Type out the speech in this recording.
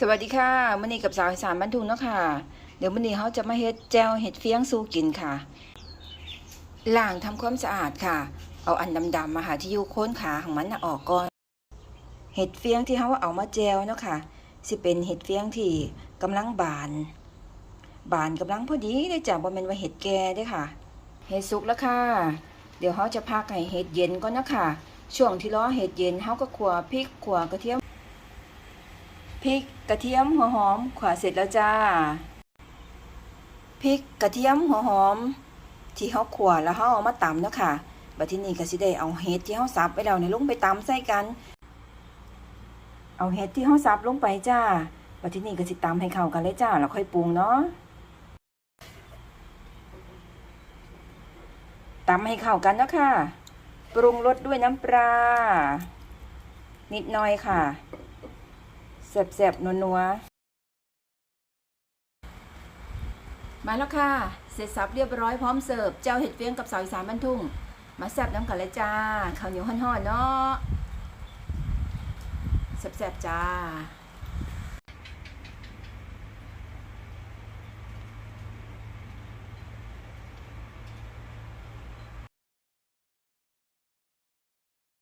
สวัสดีค่ะมื้อนี้กับสาวอีสานบ้านทุ่งเนาะค่ะ เดี๋ยวมื้อนี้เขาจะมาเฮ็ดแจวเห็ดเฟียงสู้กินค่ะล้างทำความสะอาดค่ะ เอาอันดำๆมาหาที่อยู่โคนขาของมันนะออกก่อน เห็ดเฟียงที่เขาเอามาแจวเนาะค่ะสิเป็นเห็ดเฟียงที่กำลังบาน บานกำลังพอดีเลยจ้ะบ่แม่นว่าเห็ดแก่ด้อค่ะ เห็ดสุกแล้วค่ะ เดี๋ยวเขาจะพักให้เห็ดเย็นก่อนเนาะค่ะ ช่วงที่รอเห็ดเย็นเขาก็ขัวพริกขัวกระเทียม พริกกระเทียมหัวหอมขวาเสร็จแล้วจ้าพริกกระเทียมหัวหอม ที่เขาขวาแล้วเขาเอามาตำเนาะค่ะบัดทีนี้ก็สิได้เอาเห็ดที่เขาสับไว้แล้วในลงไปตำใส่กัน เอาเห็ดที่เขาสับลงไปจ้าบัดทีนี้ก็สิตำให้เข้ากันเลยจ้าแล้วค่อยปรุงเนาะตำให้เข้ากันเนาะค่ะ ปรุงรสด้วยน้ำปลานิดหน่อยค่ะ แสบๆนัวๆ มาแล้วค่ะ เสร็จสับเรียบร้อยพร้อมเสิร์ฟ เจ้าเห็ดเฟียงกับสาวอีสานบ้านทุ่ง มาแซบน้ำกันเลยจ้า ข้าวเหนียวห่อนๆเนาะแสบๆจ้า